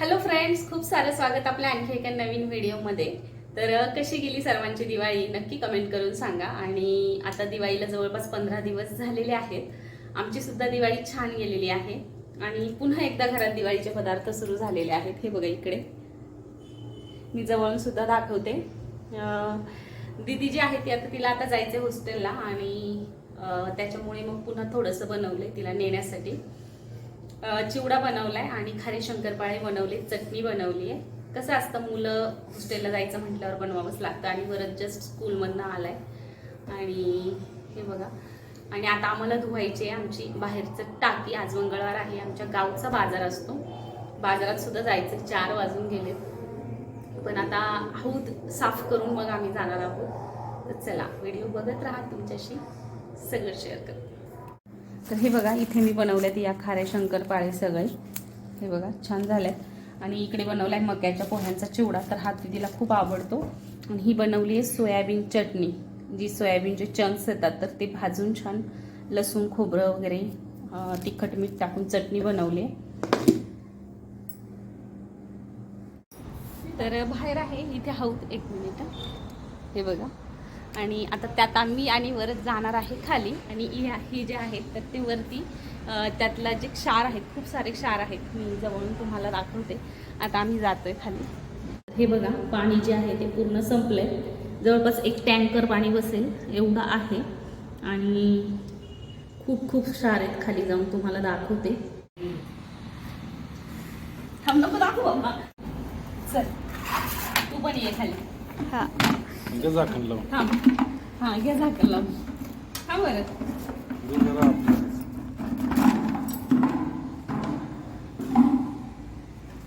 Hello friends खूप सारं स्वागत आपल्या आणखी एका नवीन व्हिडिओमध्ये. तर कशी गेली सर्वांची दिवाळी? नक्की कमेंट करून सांगा. आणि आता दिवाळीला जवळपास पंधरा दिवस झालेले आहेत. आमची सुद्धा दिवाळी छान गेलेली आहे. आणि पुन्हा एकदा घरात दिवाळीचे पदार्थ सुरू झालेले आहेत. हे बघा इकडे. मी जवळून सुद्धा दाखवते. दीदी जी आहे ती आता तिला आता जायचे हॉस्टेलला आणि त्याच्यामुळे मग पुन्हा थोडंसं बनवलंय तिला नेण्यासाठी. चिवडा बनवलाय आणि खारे शंकरपाळे बनवले चटणी बनवली आहे. कसं असतं मुलं हॉस्टेलला जायचं म्हटल्यावर बनवावंच लागतं आणि परत जस्ट स्कूलमधनं आलाय. आणि हे बघा. आणि आता आम्हाला धुवायची आहे आमची बाहेरचं टाकी. आज मंगळवार आहे आमच्या गावचा बाजार असतो. बाजारात सुद्धा जायचं चार वाजून गेले. पण आता हौद साफ करून मग आम्ही जाणार आहोत. तर चला व्हिडिओ बघत राहा तुमच्याशी. सगळं शेअर करतो. तर हे बघा इथे मी बनवल्यात या खारे शंकरपाळे सगळे. हे बघा छान झालंय. आणि इकडे बनवलाय मक्याच्या पोह्यांचा चिवडा तर हा दिदीला खूप आवडतो. आणि ही बनवली आहे सोयाबीन चटणी. जी सोयाबीनचे चंक्स येतात तर ते भाजून छान लसूण खोबरं वगैरे तिखट मीठ टाकून चटणी बनवली आहे. तर बाहेर आहे इथे हाऊत एक मिनिट हे बघा. आणि आता त्यात आम्ही आणि वरच जाणार आहे खाली. आणि ही ही जे आहेत तर ते वरती त्यातला जे क्षार आहेत खूप सारे क्षार आहेत मी जवळून तुम्हाला दाखवते. आता आम्ही जातोय खाली. हे बघा पाणी जे आहे ते पूर्ण संपलंय. जवळपास एक टँकर पाणी बसेल एवढं आहे. आणि खूप खूप क्षार आहेत खाली जाऊन तुम्हाला दाखवते. थांब नको दाखव चल तू पण ये खाली. हा. म्हणजे झाकण लावून. थांब. हां घ्या झाकण लावून. हा बरं. दूध जरा आपलं.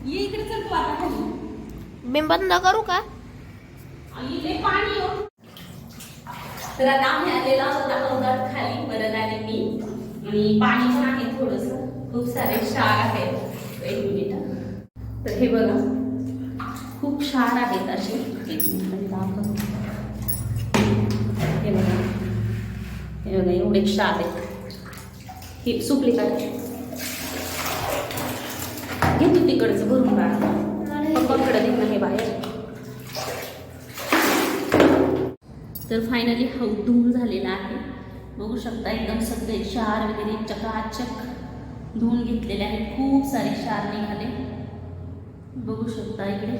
ये इकडे चल तू आता खाली. मी बंद करू का? आणि इथे पाणी हो. तर आता आम्ही आलेला होता हौदात खाली परत आले मी. आणि पाणी पण आहे थोडस. खूप सारे क्षार आहेत. एक मिनिट. तर हे बघा. खूप क्षार आहेत असे. एक मिनिट मी हे बघा हे बघा एवढे क्षार आहेत ही सुकली का घे तू तिकडचं भरून काढ पप्पाकडे दे हे बाहेर तर फायनली हौद धुवून झालेला आहे. बघू शकता एकदम सगळे क्षार वगैरे चकाचक धुवून घेतलेले आहेत. खूप सारे क्षार निघाले. बघू शकता इकडे.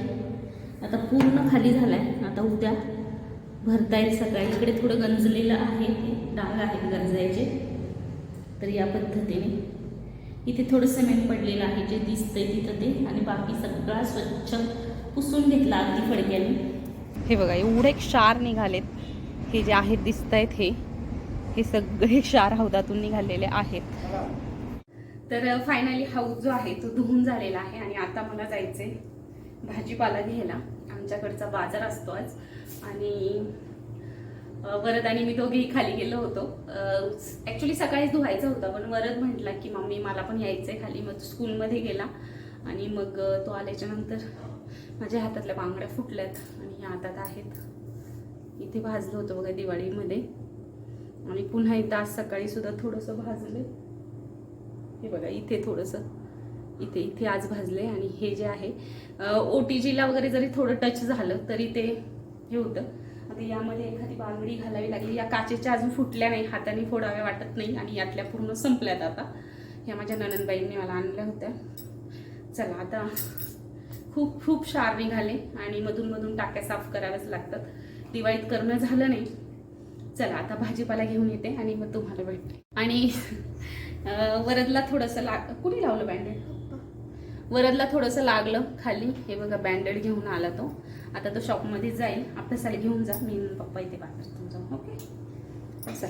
आता पूर्ण खाली झाला आहे आता उद्या भरता येईल सकाळी इकडे थोडं गंजलेलं आहे. डाग आहेत गंजायचे. तर या पद्धतीने. इथे थोडं सिमेंट पडलेलं आहे. जे दिसतंय तिथं ते. आणि बाकी सगळा स्वच्छ पुसून घेतला अगदी फडक्याने. हे बघा एवढे क्षार निघालेत. हे जे आहेत दिसत आहेत हे. हे सगळे क्षार हौदातून निघालेले आहेत. तर फायनली हाऊस जो आहे तो धुवून झालेला आहे. आणि आता मला जायचंय भाजीपाला घ्यायला. आमच्याकडचा बाजार असतो आज. आणि वरद आणि मी दोघेही खाली गेलो होतो. ॲक्च्युली सकाळीच धुवायचा होता पण वरद म्हटला की मम्मी मला पण यायचं आहे खाली. मग तो स्कूलमध्ये गेला. आणि मग तो आल्याच्यानंतर माझ्या हातातल्या बांगड्या फुटल्यात आणि ह्या हातात आहेत. इथे भाजलं होतं बघा दिवाळीमध्ये. आणि पुन्हा एकदा आज सकाळी सुद्धा थोडंसं भाजलं हे बघा इथे थोडंसं. इथे इथे आज भाजले आणि हे जे आहे ओ टी जीला वगैरे जरी थोडं टच झालं तरी ते हे होतं. आता यामध्ये एखादी बांगडी घालावी लागली या काचेच्या अजून फुटल्या नाही हाताने फोडाव्या वाटत नाही आणि यातल्या पूर्ण संपल्यात आता. ह्या माझ्या ननंदबाईंनी मला आणल्या होत्या. चला आता खूप खूप शार निघाले आणि मधून मधून टाक्या साफ कराव्याच लागतात. दिवाळीत करणं झालं नाही. चला आता भाजीपाला घेऊन येते आणि मग तुम्हाला भेटते. आणि वरदला थोडंसं लाग कुणी लावलं बँडेड वरदला थोडंसं लागलं खाली. हे बघा बँडेड घेऊन आला तो. आता तो शॉपमध्ये जाईल. अभ्यासाला घेऊन जा. मी पप्पा इथे बाजार जाऊ. ओके. चला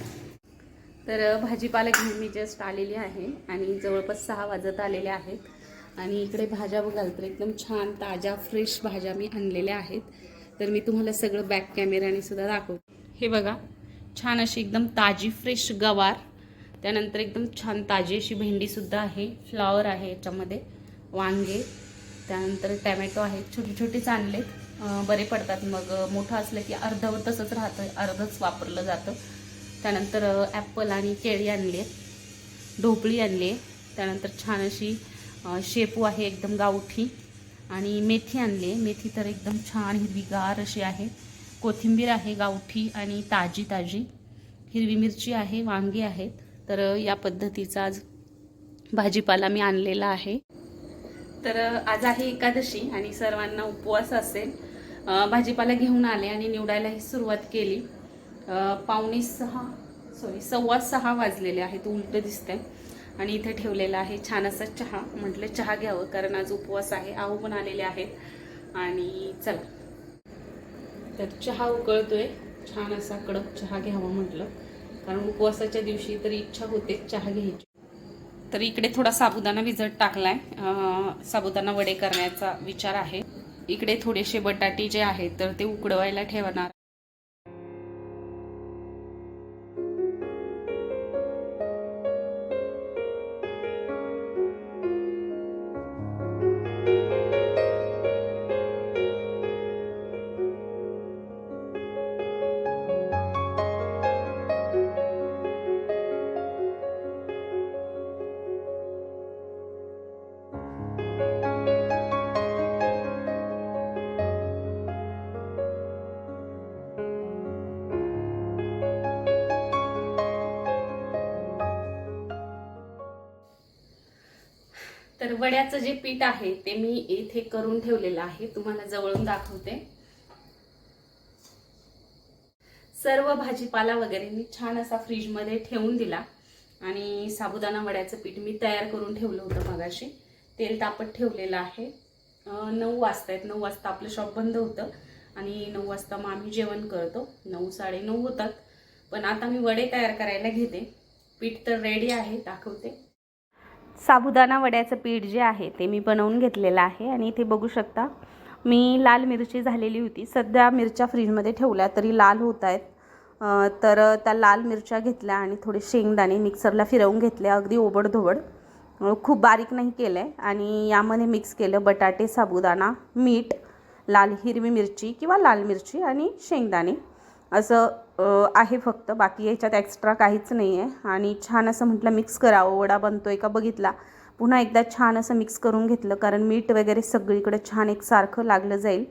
तर भाजीपाला घेऊन मी जस्ट आलेली आहे. आणि जवळपास सहा वाजत आलेले आहेत. आणि इकडे भाज्या बघाल तर एकदम छान ताज्या फ्रेश भाज्या मी आणलेल्या आहेत. तर मी तुम्हाला सगळं बॅक कॅमेऱ्याने सुद्धा दाखवते. हे बघा छान अशी एकदम ताजी फ्रेश गवार. त्यानंतर एकदम छान ताजी अशी भेंडीसुद्धा आहे. फ्लॉवर आहे याच्यामध्ये. वांगे त्यानंतर टॅमॅटो आहेत छोटी छोटीच आणलेत बरे पडतात. मग मोठं असलं की अर्धवर तसंच राहतं. अर्धच वापरलं जातं. त्यानंतर ॲपल आणि केळी आणली आहे ढोपळी आणली आहे. त्यानंतर छान अशी शेपू आहे एकदम गावठी. आणि मेथी आणली आहे. मेथी तर एकदम छान हिरवीगार अशी आहे. कोथिंबीर आहे गावठी आणि ताजी ताजी. हिरवी मिरची आहे वांगी आहेत. तर या पद्धतीचा आज भाजीपाला मी आणलेला आहे. तर आज आहे एकादशी आणि सर्वांना उपवास असेल. भाजीपाला घेऊन आले आणि निवडायलाही सुरुवात केली. पावणे सहा सॉरी सव्वा सहा वाजलेले आहेत उलटं दिसतंय. आणि इथे ठेवलेला आहे छान असा चहा. म्हटलं चहा घ्यावं कारण आज उपवास आहे आहो पण आलेले आहेत. आणि चला. तर चहा उकळतोय. छान असा कडक चहा घ्यावा म्हटलं. कारण उपवासाच्या दिवशी तरी इच्छा होते चहा घ्यायची. तर इकडे थोडा साबुदाणा भिजत टाकलाय. साबुदाणा वडे करण्याचा विचार आहे. इकडे थोडेसे बटाटे जे आहेत तर ते उकडवायला ठेवणार. तर वड्याचं जे पीठ आहे ते मी इथे करून ठेवलेलं आहे. तुम्हाला जवळून दाखवते. सर्व भाजीपाला वगैरे मी छान असा फ्रीजमध्ये ठेवून दिला. आणि साबुदाणा वड्याचं पीठ मी तयार करून ठेवलं होतं मगाशी. तेल तापत ठेवलेलं आहे. नऊ वाजता आहेत. नऊ वाजता आपलं शॉप बंद होतं. आणि नऊ वाजता मग आम्ही जेवण करतो. नऊ साडेनऊ होतात. पण आता मी वडे तयार करायला घेते. पीठ तर रेडी आहे. दाखवते. साबुदाणा वड्याचं पीठ जे आहे ते मी बनवून घेतलेलं आहे आणि इथे बघू शकता मी लाल मिरची झालेली होती. सध्या मिरच्या फ्रीजमध्ये ठेवल्या तरी लाल होत आहेत. तर त्या लाल मिरच्या घेतल्या आणि थोडे शेंगदाणे मिक्सरला फिरवून घेतले. अगदी ओबडधोबड. खूप बारीक नाही केलं आहे आणि यामध्ये मिक्स केलं बटाटे साबुदाणा मीठ लाल हिरवी मिरची किंवा लाल मिरची आणि शेंगदाणे. असं आहे फक्त. बाकी याच्यात एक्स्ट्रा काहीच नाही आहे आणि छान असं म्हटलं मिक्स करावं. वडा बनतो आहे का बघितला. पुन्हा एकदा छान असं मिक्स करून घेतलं. कारण मीठ वगैरे सगळीकडे छान एकसारखं लागलं जाईल.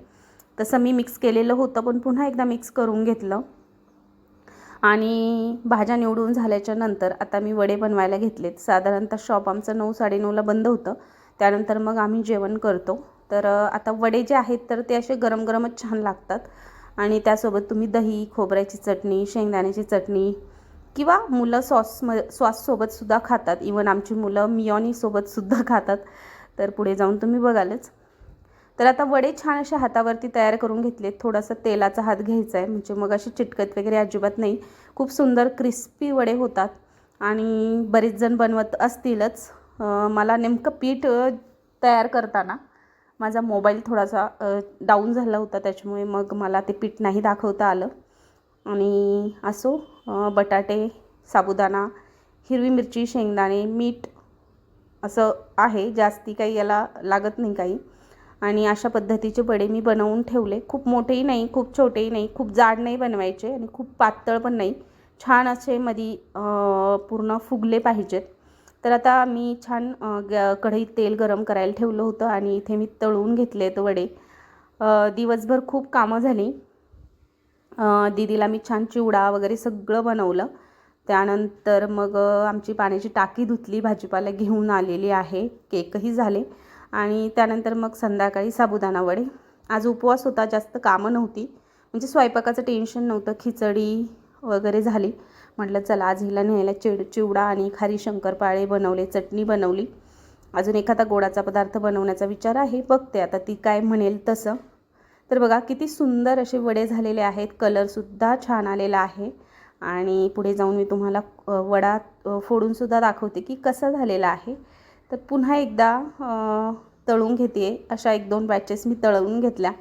तसं मी मिक्स केलेलं होतं पण पुन्हा एकदा मिक्स करून घेतलं. आणि भाज्या निवडून झाल्याच्यानंतर आता मी वडे बनवायला घेतलेत. साधारणतः शॉप आमचं नऊ साडेनऊला बंद होतं. त्यानंतर मग आम्ही जेवण करतो. तर आता वडे जे आहेत तर ते असे गरम गरमच छान लागतात. आणि त्यासोबत तुम्ही दही खोबऱ्याची चटणी शेंगदाण्याची चटणी किंवा मुलं सॉस म सॉससोबतसुद्धा खातात. इवन आमची मुलं मियॉनीसोबतसुद्धा खातात. तर पुढे जाऊन तुम्ही बघालच. तर आता वडे छान अशा हातावरती तयार करून घेतलेत. थोडासा तेलाचा हात घ्यायचा आहे. म्हणजे मग अशी चिटकत वगैरे अजिबात नाही. खूप सुंदर क्रिस्पी वडे होतात. आणि बरेच जण बनवत असतीलच. मला नेमकं पीठ तयार करताना माझा मोबाईल थोडासा डाऊन झाला होता त्याच्यामुळे मग मला ते पीठ नाही दाखवता आलं. आणि असो बटाटे साबुदाणा हिरवी मिरची शेंगदाणे मीठ असं आहे. जास्ती काही याला लागत नाही काही. आणि अशा पद्धतीचे वडे मी बनवून ठेवले. खूप मोठेही नाही खूप छोटेही नाही खूप जाड नाही बनवायचे आणि खूप पातळ पण नाही. छान असे मधी पूर्ण फुगले पाहिजेत. तर आता मी छान कढईत तेल गरम करायला ठेवलं होतं आणि इथे मी तळून घेतले आहेत वडे. दिवसभर खूप कामं झाली. दीदीला मी छान चिवडा वगैरे सगळं बनवलं. त्यानंतर मग आमची पाण्याची टाकी धुतली भाजीपाला घेऊन आलेली आहे. केकही झाले. आणि त्यानंतर मग संध्याकाळी साबुदाणा वडे. आज उपवास होता जास्त कामं नव्हती. म्हणजे स्वयंपाकाचं टेन्शन नव्हतं. खिचडी वगैरे झाली. म्हटलं चला आज हिला न्यायला चिड चिवडा आणि खारी शंकरपाळे बनवले चटणी बनवली. अजून एखादा गोडाचा पदार्थ बनवण्याचा विचार आहे बघते आता ती काय म्हणेल तसं. तर बघा किती सुंदर असे वडे झालेले आहेत कलरसुद्धा छान आलेला आहे. आणि पुढे जाऊन मी तुम्हाला वडा फोडूनसुद्धा दाखवते की कसा झालेला आहे. तर पुन्हा एकदा तळून घेते. अशा एक दोन बॅचेस मी तळवून घेतल्या.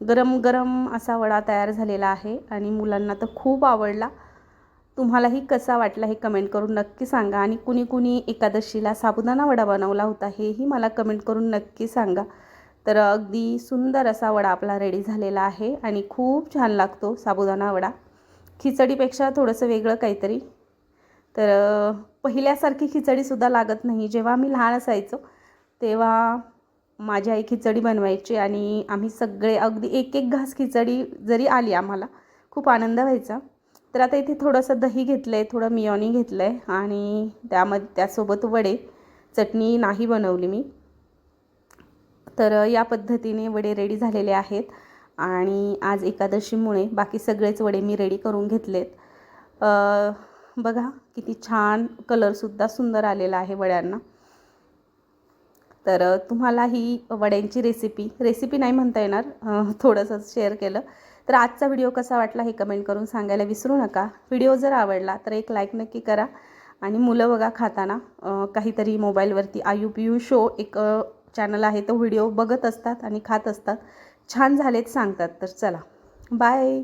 गरम गरम असा वडा तयार झालेला आहे आणि मुलांना तर खूप आवडला. तुम्हालाही कसा वाटला हे कमेंट करून नक्की सांगा. आणि कुणी कुणी एकादशीला साबुदाणा वडा बनवला होता हेही मला कमेंट करून नक्की सांगा. तर अगदी सुंदर असा वडा आपला रेडी झालेला आहे आणि खूप छान लागतो साबुदाणा वडा. खिचडीपेक्षा थोडंसं वेगळं काहीतरी. तर पहिल्यासारखी खिचडीसुद्धा लागत नाही. जेव्हा मी लहान असायचो तेव्हा माझी आई खिचडी बनवायची आणि आम्ही सगळे अगदी एक एक घास खिचडी जरी आली आम्हाला खूप आनंद व्हायचा. तर आता इथे थोडंसं दही घेतलं आहे थोडं मियोनी घेतलं आहे आणि त्यामध्ये त्यासोबत वडे. चटणी नाही बनवली मी. तर या पद्धतीने वडे रेडी झालेले आहेत आणि आज एकादशीमुळे बाकी सगळेच वडे मी रेडी करून घेतलेत. बघा किती छान कलरसुद्धा सुंदर आलेला आहे वड्यांना. तर तुम्हाला ही वड्यांची रेसिपी रेसिपी नाही म्हणता येणार. थोडंसं शेअर केलं. तर आजचा व्हिडिओ कसा वाटला हे कमेंट करून सांगायला विसरू नका. व्हिडिओ जर आवडला तर एक लाईक नक्की करा. आणि मुलं बघा खाताना काहीतरी मोबाईलवरती आयू पी यू शो एक चॅनल आहे तो व्हिडिओ बघत असतात आणि खात असतात. छान झालेत सांगतात. तर चला बाय